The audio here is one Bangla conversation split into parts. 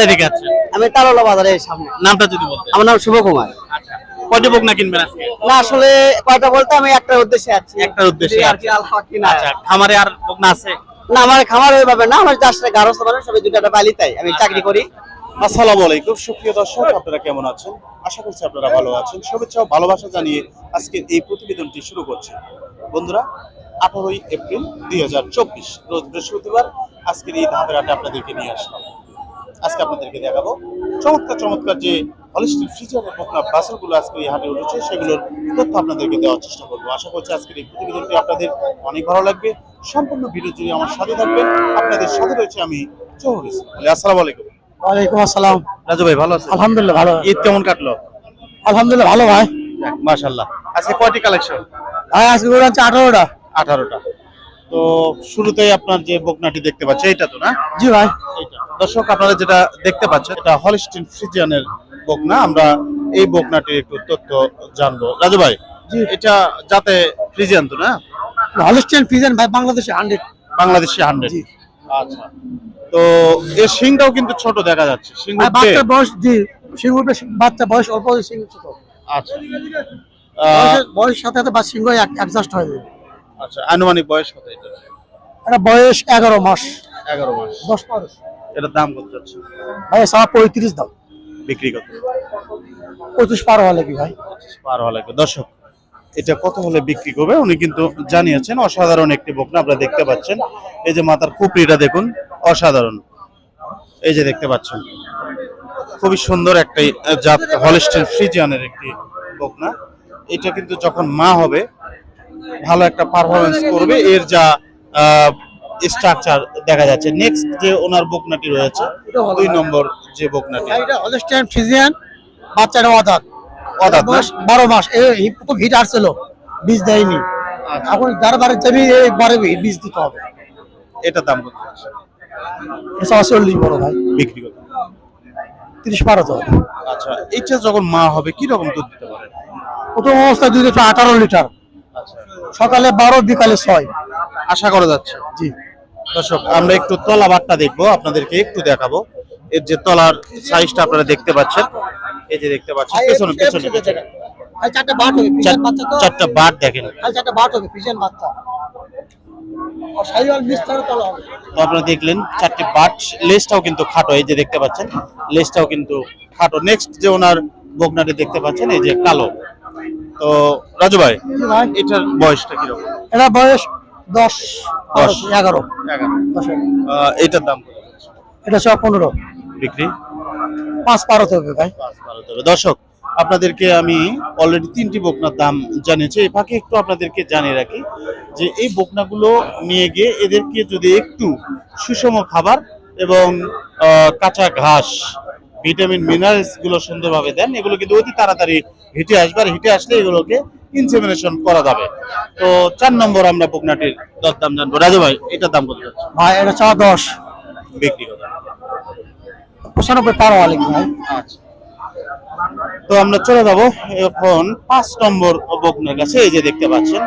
কোথায় থেকে আছেন আমি সামনে। নামটা যদি বলতেন। আমার নাম শুভ কুমার আচ্ছা। কয়টা বকনা কিনবেন আজকে? না আসলে কয়টা বলতে আমি একটা উদ্দেশ্যে আছি। একটার উদ্দেশ্যে আর কি আল্লাহ আচ্ছা খামারে আর বকনা আছে? না আমার খামার ওইভাবে না আমার চাষটা গারস্থ মানুষ সবাই দুটা পালি তাই আমি চাকরি করি। আসসালামু আলাইকুম সুপ্রিয় দর্শক আপনারা কেমন আছেন? আশা করছি আপনারা ভালো আছেন। শুভেচ্ছা ভালোবাসা জানিয়ে আজকের এই প্রতিবেদনটি শুরু করছি। বন্ধুরা আঠারোই এপ্রিল দুই হাজার চব্বিশ রোজ বৃহস্পতিবার আজকের এই ধাপের আপনাদেরকে নিয়ে আসলাম। আজকে আপনাদেরকে দেখাবো। চমৎকার চমৎকার যে হলিস্টিক ফ্রিজারের বকনা বাসলগুলো আজকে এই হাটে উঠেছে সেগুলোর তথ্য আপনাদেরকে দেওয়ার চেষ্টা করব। আশা করছি আজকের এই প্রতিবেদনটি আপনাদের অনেক ভালো লাগবে। সম্পূর্ণ ভিডিও জুড়ে আমার সাথে থাকবেন। আপনাদের সাথে রয়েছে আমি জহুর ইসলাম। আসসালামু আলাইকুম। ওয়ালাইকুম আসসালাম। রাজু ভাই ভালো আছেন? আলহামদুলিল্লাহ ভালো ঈদ কেমন কাটলো? আলহামদুলিল্লাহ ভালো ভাই। মাশাল্লাহ আজকে কয়টি কালেকশন ভাই আজকে আঠারোটা। আঠারোটা। তো শুরুতেই আপনার যে বকনাটি দেখতে পাচ্ছেন এটা তো না? জি ভাই। দর্শক আপনারা যেটা দেখতে পাচ্ছেন এটা হলিস্টিন ফ্রিজিয়ানের বকনা। আমরা এই বকনাটির একটু তথ্য জানব। রাজু ভাই জি। এটা যাতে ফ্রিজিয়ান তো না? হলিস্টিয়ান ফিজেন ভাই বাংলাদেশে হান্ড্রেড বাংলাদেশি হান্ড্রেড আচ্ছা। তো এর সিংটাও কিন্তু ছোট দেখা যাচ্ছে। সিং ভাই বয়স জি। সিংহ বাচ্চা বয়স অল্প সিংহ ছোট আচ্ছা। বয়সের সাথে সাথে বা সিংহ অ্যাডজাস্ট হয়ে যাবে। আচ্ছা আনুমানিক বয়স কত এটা? এটা বয়স এগারো মাস। এগারো মাস। দশ মাস এটার দাম কত যাচ্ছে? ভাই সারা পঁয়ত্রিশ দাম। বিক্রি কত? পঁচিশ পার হলে কি ভাই। পার হওয়া লাগবে। দর্শক এটা কত হলে বিক্রি করবে? উনি কিন্তু জানিয়েছেন অসাধারণ একটি বকনা আপনারা দেখতে পাচ্ছেন। এই যে মাথার খুপড়িটা দেখুন অসাধারণ। এই যে দেখতে পাচ্ছেন খুবই সুন্দর একটি জাত হলিস্টেন ফ্রিজিয়ানের একটি বকনা। এটা কিন্তু যখন মা হবে ভালো একটা পারফরমেন্স করবে এর যা স্ট্রাকচার দেখা যাচ্ছে। নেক্সট যে ওনার বকনাটি রয়েছে দুই নম্বর যে বকনাটি। এটা হলিস্টিয়ান ফিজিয়ান বাচ্চাটা অদাত অদাঁত বারো মাস। এই প্রথম হিট আসছিল বীজ দেয়নি। এখন যার বারে যাবি এই বারে বীজ দিতে হবে। এটা দাম কত চল্লিশ বড় ভাই। বিক্রি করতে তিরিশ পার হতে আচ্ছা এটা যখন মা হবে কি রকম দুধ দিতে পারে? প্রথম অবস্থায় দুধ আঠারো লিটার। আচ্ছা সকালে বারো বিকালে ছয়। আশা করা যাচ্ছে। জি। দর্শক আমরা একটু তলা বাটটা দেখব আপনাদেরকে একটু দেখাবো। এর যে তলার সাইজটা আপনারা দেখতে পাচ্ছেন এই যে দেখতে পাচ্ছেন পেছনে পেছনে। পেছনে ভাই বাট হবে বাচ্চা তো। চারটা বাট দেখেন। বাট হবে বাচ্চা। আপনারা দেখলেন চারটি বাট লেজটাও কিন্তু খাটো এই যে দেখতে পাচ্ছেন। লেজটাও কিন্তু খাটো। নেক্সট যে ওনার বগনাটি দেখতে পাচ্ছেন এই যে কালো। তো রাজু ভাই এটার বয়সটা কীরকম? এটা বয়স দশ দশ। এগারো। এটার দাম? এটা সব পনেরো। বিক্রি? পাঁচ পার হবে ভাই। পাঁচ বারো তেরো। দর্শক আপনাদেরকে আমি অলরেডি তিনটি বকনার দাম জানিয়েছি। এই ফাঁকে একটু আপনাদেরকে জানিয়ে রাখি যে এই বকনাগুলো নিয়ে গিয়ে এদেরকে যদি একটু সুষম খাবার এবং কাঁচা ঘাস ভিটামিন মিনারেলসগুলো সুন্দরভাবে দেন। এগুলো কিন্তু অতি তাড়াতাড়ি হিটে আসবে আর হিটে আসলে এগুলোকে ইনসেমিনেশন করা যাবে। তো চার নম্বর আমরা বকনাটির দরদাম জানব। রাজু ভাই এটার দাম কত ভাই এটা চা দশ। বিক্রি কথা পঁচানব্বই পার হওয়া লাগবে ভাই। আচ্ছা। তো আমরা চলে যাব এখন পাঁচ নম্বর বকনের কাছে। এই যে দেখতে পাচ্ছেন।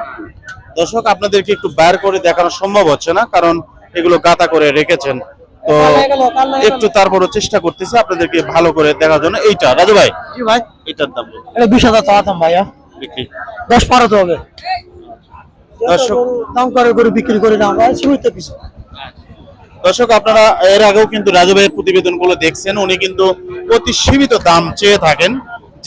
দর্শক আপনাদেরকে একটু বাইর করে দেখানো সম্ভব হচ্ছে না কারণ এগুলো গাতা করে রেখেছেন। তো একটু তারপরও চেষ্টা করতেছি আপনাদেরকে ভালো করে দেখার জন্য। এইটা রাজু ভাই? জি ভাই। এটার দাম এটা বিশ হাজার দাম ভাইয়া। বিক্রি। দশ পার হতে হবে। দর্শক দাম করে করে বিক্রি করে না ভাই সীমিত কিছু। দর্শক আপনারা এর আগেও কিন্তু রাজু ভাইয়ের প্রতিবেদনগুলো দেখছেন। উনি কিন্তু অতি সীমিত দাম চেয়ে থাকেন।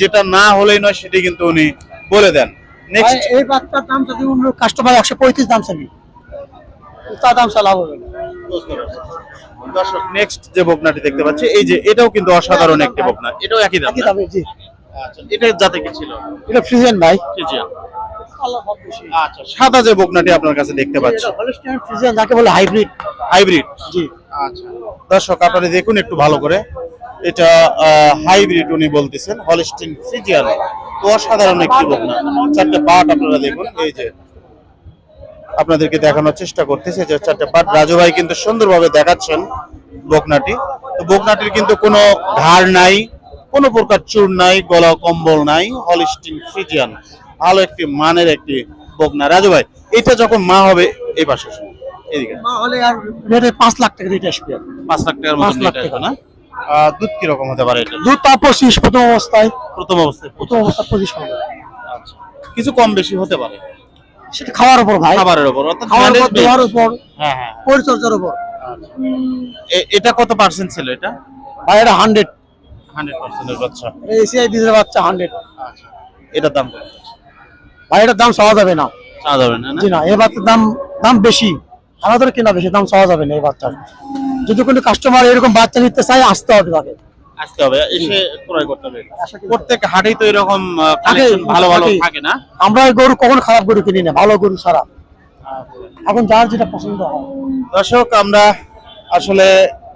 যেটা না হলেই নয় সেটি কিন্তু উনি বলে দেন। নেক্সট এই বাচ্চার দাম যদি অন্য কাস্টমার একশো পঁয়ত্রিশ দাম চাবি তার দাম চা লাভ হবে না। দর্শক নেক্সট যে বকনাটি দেখতে পাচ্ছি এই যে এটাও কিন্তু অসাধারণ একটি বকনা। এটাও একই দাম একই দামে জি। আচ্ছা এটা কি ছিল? এটা ভাই। ফ্রিজিয়ান। আচ্ছা সাদা যে বকনাটি আপনার কাছে দেখতে পাচ্ছি। যাকে বলে হাইব্রিড হাইব্রিড জি। আচ্ছা। দর্শক আপনারা দেখুন একটু ভালো করে। এটা হাইব্রিড উনি বলতেছেন হলিস্টিন ফ্রিজিয়ান তো অসাধারণ একটি বকনা। চারটে পাট আপনারা দেখুন এই যে। আপনাদেরকে দেখানোর চেষ্টা করতেছে যে চারটে পাট রাজু ভাই কিন্তু সুন্দরভাবে দেখাচ্ছেন বকনাটি। তো বকনাটির কিন্তু কোনো ঘাড় নাই কোনো প্রকার চুর নাই গলা কম্বল নাই হলিস্টিন ফ্রিজিয়ান ভালো একটি মানের একটি বকনা। রাজু ভাই এটা যখন মা হবে এই পাশে এদিকে মা হলে আর রেটে পাঁচ লাখ টাকা রেট আসবে। পাঁচ লাখ টাকার পাঁচ মতো লাখ টাকা। না? আহ, দুধ কীরকম হতে পারে এটা? দুধ তা পঁচিশ প্রথম অবস্থায়। প্রথম অবস্থায় প্রথম অবস্থা পঁচিশ হবে। আচ্ছা। কিছু কম বেশি হতে পারে? সেটা খাওয়ার উপর ভাই। খাবারের উপর অর্থাৎ খাওয়ার উপর উপর হ্যাঁ হ্যাঁ পরিচর্যার উপর। এটা কত পার্সেন্ট ছিল এটা? ভাই এটা হান্ড্রেড হান্ড্রেড পার্সেন্টের বাচ্চা। এসিআই ডিজেল বাচ্চা হান্ড্রেড আচ্ছা। এটার দাম? ভাই এটার দাম চাওয়া যাবে না। চাওয়া যাবে না? জি না এই বাচ্চার দাম দাম বেশি। আমাদের কেনা বেশি দাম চাওয়া যাবে না এই বাচ্চার। যদি কোনো কাস্টমার এরকম বাচ্চা নিতে চায় আসতে হবে তাকে আসতে হবে এসে ক্রয় করতে হবে। প্রত্যেক হাটেই তো এরকম ভালো ভালো থাকে। না? আমরা গরু কখন খারাপ গরু কিনি না ভালো গরু ছাড়া। এখন যার যেটা পছন্দ হয়। দর্শক আমরা আসলে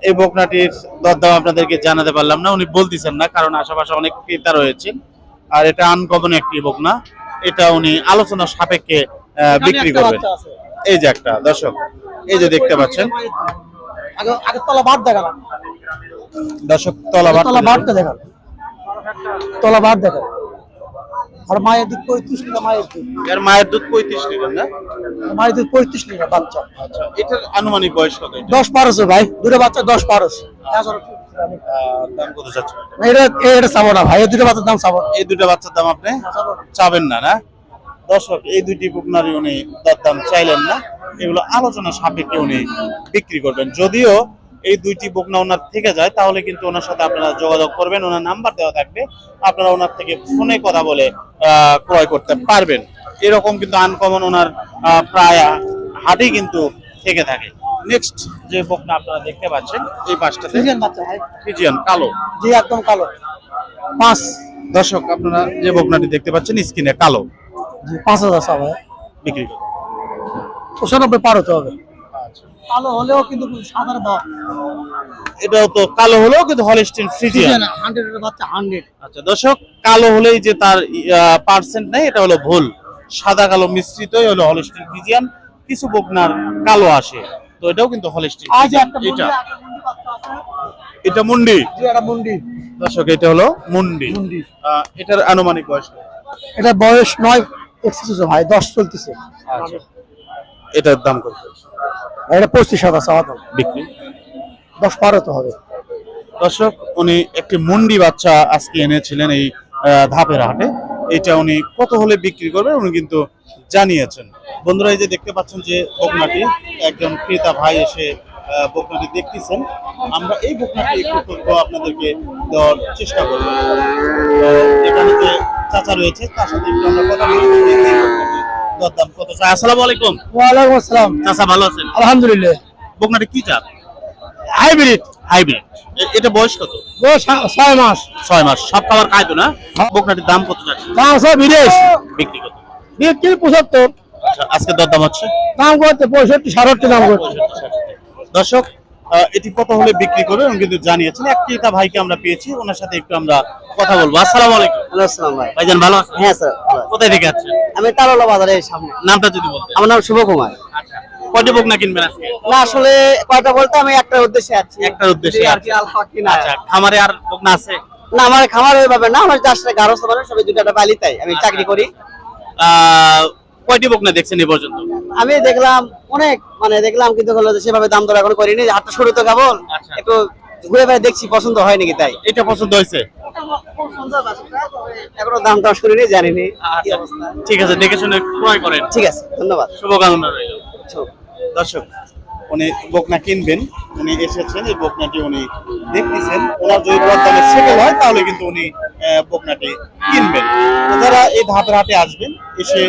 এই বকনাটির দরদাম আপনাদেরকে জানাতে পারলাম না উনি বলতেছেন না কারণ আশেপাশে অনেক ক্রেতা রয়েছেন আর এটা আনকমন একটি বকনা এটা উনি আলোচনা সাপেক্ষে বিক্রি করবেন। এই যে একটা দর্শক এই যে দেখতে পাচ্ছেন। আগে আগে তলা বাদ দেখান দর্শক তলা বাট তলা বাদটা দেখান। তলা বাদ দেখান। আর মায়ের দুধ পঁয়ত্রিশ লিটার মায়ের দুধ। এর মায়ের দুধ পঁয়ত্রিশ লিটার না? মায়ের দুধ পঁয়ত্রিশ লিটার বাচ্চা। আচ্ছা এটার আনুমানিক বয়স কত দশ বারোশো ভাই। দুটো বাচ্চা দশ বারোশো আহ, দাম কত চাচ্ছেন এটা? এটা চাবো না ভাই। এই দুটো বাচ্চার দাম চাবো এই দুটো বাচ্চার দাম আপনি চাবেন না না? দর্শক এই দুইটি বুকনারি উনি দরদাম চাইলেন না। এগুলো আলোচনা সাপেক্ষে উনি বিক্রি করবেন। যদিও এই দুইটি বকনা ওনার থেকে যায় তাহলে কিন্তু ওনার সাথে আপনারা যোগাযোগ করবেন ওনার নাম্বার দেওয়া থাকবে আপনারা ওনার থেকে ফোনে কথা বলে ক্রয় করতে পারবেন। এরকম কিন্তু আনকমন ওনার প্রায় হাটেই কিন্তু থেকে থাকে। নেক্সট যে বকনা আপনারা দেখতে পাচ্ছেন এই ফ্রিজিয়ান ফিজিয়ান কালো। জি একদম কালো। পাঁচ দর্শক আপনারা যে বকনাটি দেখতে পাচ্ছেন স্ক্রিনে কালো। পাঁচ হাজার বিক্রি করবেন পঁচানব্বই পার হতে হবে। কালো হলেও কিন্তু সাদার দাম এটাও তো কালো হলেও কিন্তু হলিস্টিন ফ্রিজিয়ান হান্ড্রেড বাচ্চা হান্ড্রেড আচ্ছা দর্শক কালো হলেই যে তার পার্সেন্ট নেই এটা হলো ভুল। সাদা কালো মিশ্রিতই হলো হলিস্টিন ফ্রিজিয়ান কিছু বকনার কালো আসে। তো এটাও কিন্তু হলিস্টিন একটা এটা। মুন্ডি। এটা মুন্ডি? জি একটা মুন্ডি। দর্শক এটা হলো মুন্ডি। মুন্ডি। এটার আনুমানিক বয়স এটা বয়স নয় এক্সেস ভাই দশ চলতেছে। আচ্ছা। এটার দাম কত? এটা পঁচিশ হাজার চাওয়া দাম। বিক্রি? দশ পার হতে হবে। দর্শক উনি একটি মুন্ডি বাচ্চা আজকে এনেছিলেন এই ধাপের হাটে। এটা উনি কত হলে বিক্রি করবেন উনি কিন্তু জানিয়েছেন। বন্ধুরা এই যে দেখতে পাচ্ছেন যে বকনাটি একজন ক্রেতা ভাই এসে বকনাটি দেখতেছেন। আমরা এই বকনাটি একটু তথ্য আপনাদেরকে দেওয়ার চেষ্টা করব। তো এখানে যে চাচা রয়েছে তার সাথে একটু আমরা কথা বকনাটির দরদাম কত? চাই আসসালামু আলাইকুম। ওয়ালাইকুম আসসালাম। চাচা ভালো আছেন? আলহামদুলিল্লাহ। বকনাটি কি চাপ? হাইব্রিড হাইব্রিড এটা বয়স কত? বয়স ছয় মাস। ছয় মাস। সব খাবার খায় তো না? বকনাটির দাম কত দাম বিদেশ। বিক্রি কত? বিক্রি পঁচাত্তর। আচ্ছা আজকে দরদাম হচ্ছে? দাম করতে পঁয়ষট্টি সাড়ে দাম করতে দর্শক এটি কত হলে বিক্রি করবে উনি কিন্তু জানিয়েছেন এক ক্রেতা ভাইকে আমরা পেয়েছি ওনার সাথে একটু আমরা কথা বলব। আসসালামু আলাইকুম। আসসালাম ভাই ভাইজান ভালো আছেন? হ্যাঁ স্যার কোথায় থেকে আছেন আমি তারলা বাজারের সামনে। নামটা যদি বলতেন আমার নাম শুভ কুমার আচ্ছা কয়টি বকনা কিনবেন আজকে? না আসলে কয়টা বলতে আমি একটা উদ্দেশ্যে আছি। একটার উদ্দেশ্যে আর কি আল্লাহ কিনা আচ্ছা খামারে আর বকনা আছে? না আমার খামার ওইভাবে না আমার জাস্ট গারস্থ মানে সবাই দুটাটা পালি তাই আমি চাকরি করি। কয়টি বকনা দেখছেন এই পর্যন্ত? আমি দেখলাম অনেক মানে দেখলাম কিন্তু হলো যে সেভাবে দাম দর এখন করিনি হাটটা শুরু তো কেবল আচ্ছা। একটু ঘুরে ফিরে দেখছি পছন্দ হয় নাকি তাই। এটা পছন্দ হয়েছে? এখনও দাম টাম শুনিনি জানিনি কি আচ্ছা, ঠিক আছে দেখে শুনে ক্রয় করেন। ঠিক আছে ধন্যবাদ। শুভকামনা রইল। দর্শক উনি বকনা কিনবেন উনি এসেছেন এই বকনাটি উনি দেখতেছেন ওনার যদি দরদামে সেটেল হয় তাহলে কিন্তু উনি আহ, বকনাটি কিনবেন। যারা এই ধাপের হাটে আসবেন এসে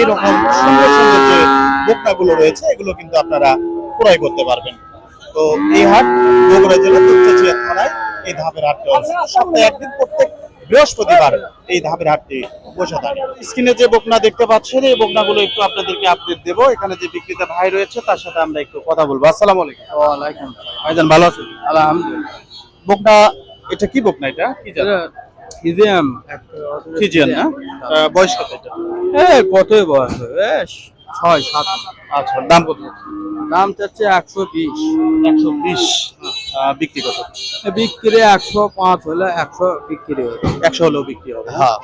এরকম সুন্দর সুন্দর যে বকনাগুলো রয়েছে এগুলো কিন্তু আপনারা ক্রয় করতে পারবেন। তো এই হাট বগুড়া জেলা তুলচাচিয়া থানায় এই ধাপের হাটটি সপ্তাহে একদিন প্রত্যেক বৃহস্পতিবার এই ধাপের হাটটি বসে থাকে। স্ক্রিনে যে বকনা দেখতে পাচ্ছেন এই বকনাগুলো একটু আপনাদেরকে আপডেট দেবো। এখানে যে বিক্রেতা ভাই রয়েছে তার সাথে আমরা একটু কথা বলব। আসসালামু আলাইকুম। ওয়ালাইকুম ভাইজান ভালো আছেন? আলহামদুলিল্লাহ। বকনা এটা কি বকনা এটা? কি জাত? ইদিয়াম ফিজিয়ান না? বয়স কত এটা? এ কতই বয়স? এ ছয় সাত। আচ্ছা দাম কত? দাম চাচ্ছে একশো বিশ। একশো বিশ। বিক্রি কত? বিক্রি একশো পাঁচ হলে একশো বিক্রি হবে। একশো হলেও বিক্রি হবে। হ্যাঁ।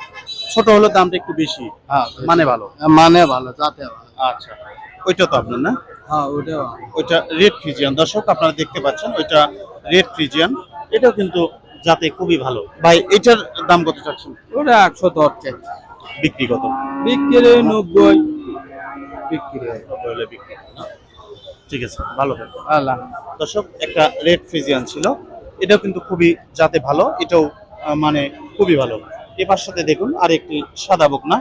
ছোট হলেও দামটা একটু বেশি। হ্যাঁ। মানে ভালো? মানে ভালো যাতে ভালো। আচ্ছা ওইটা তো আপনার না? হ্যাঁ ওটাও ওইটা রেড ফ্রিজিয়ান। দর্শক আপনারা দেখতে পাচ্ছেন ওইটা রেড ফ্রিজিয়ান। এটাও কিন্তু যাতে খুবই ভালো। ভাই এটার দাম কত চাচ্ছেন? ওটা একশো দশ চাই। বিক্রি কত? বিক্রি নব্বই। বিক্রি হলে বিক্রি। ঠিক আছে ভালো আল্লাহ। দর্শক একটা রেড ফ্রিজিয়ান ছিল। এটাও কিন্তু খুবই যাতে ভালো এটাও মানে খুবই ভালো। এবার সাথে দেখুন আর একটি সাদা বকনা।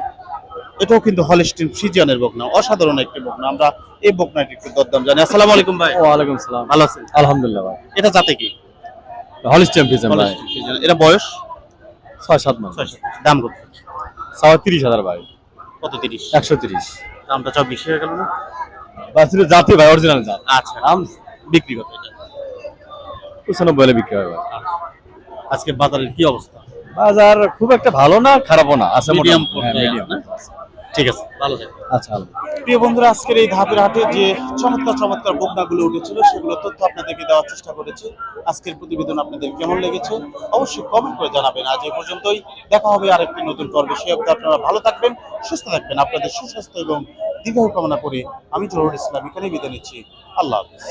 এটাও কিন্তু হলিস্টিন ফ্রিজিয়ানের বকনা অসাধারণ একটি বকনা। আমরা এই বকনাটি একটু দরদাম জানি আসসালামু আলাইকুম ভাই। ওয়ালাইকুম সালাম। ভালো আছেন? আলহামদুলিল্লাহ ভাই। এটা যাতে কি? হলিস চ্যাম্পিয়ন ভাই। এটা বয়স? ছয় সাত মাস। দাম কত? সাড়ে তিরিশ হাজার ভাই। কত তিরিশ? একশো তিরিশ। দামটা সব বেশি হয়ে গেল না? বাস জাতি ভাই অরিজিনাল জাত। আচ্ছা। দাম বিক্রি কত এটা? পঁচানব্বই হলে বিক্রি হয় ভাই। আজকে বাজারের কি অবস্থা? বাজার খুব একটা ভালো না খারাপও না। আছে Medium ঠিক আছে। ভালো থাকবেন। আচ্ছা প্রিয় বন্ধুরা আজকের এই ধাপের হাটে যে চমৎকার চমৎকার বকনাগুলো উঠেছিল সেগুলো তথ্য আপনাদেরকে দেওয়ার চেষ্টা করেছি। আজকের প্রতিবেদন আপনাদের কেমন লেগেছে অবশ্যই কমেন্ট করে জানাবেন। আজ এই পর্যন্তই। দেখা হবে আরেকটি নতুন পর্বে। সে অবধি আপনারা ভালো থাকবেন সুস্থ থাকবেন। আপনাদের সুস্বাস্থ্য এবং দীর্ঘায়ু কামনা করে আমি জহুরুল ইসলাম এখানে বিদায় নিচ্ছি। আল্লাহ হাফিজ।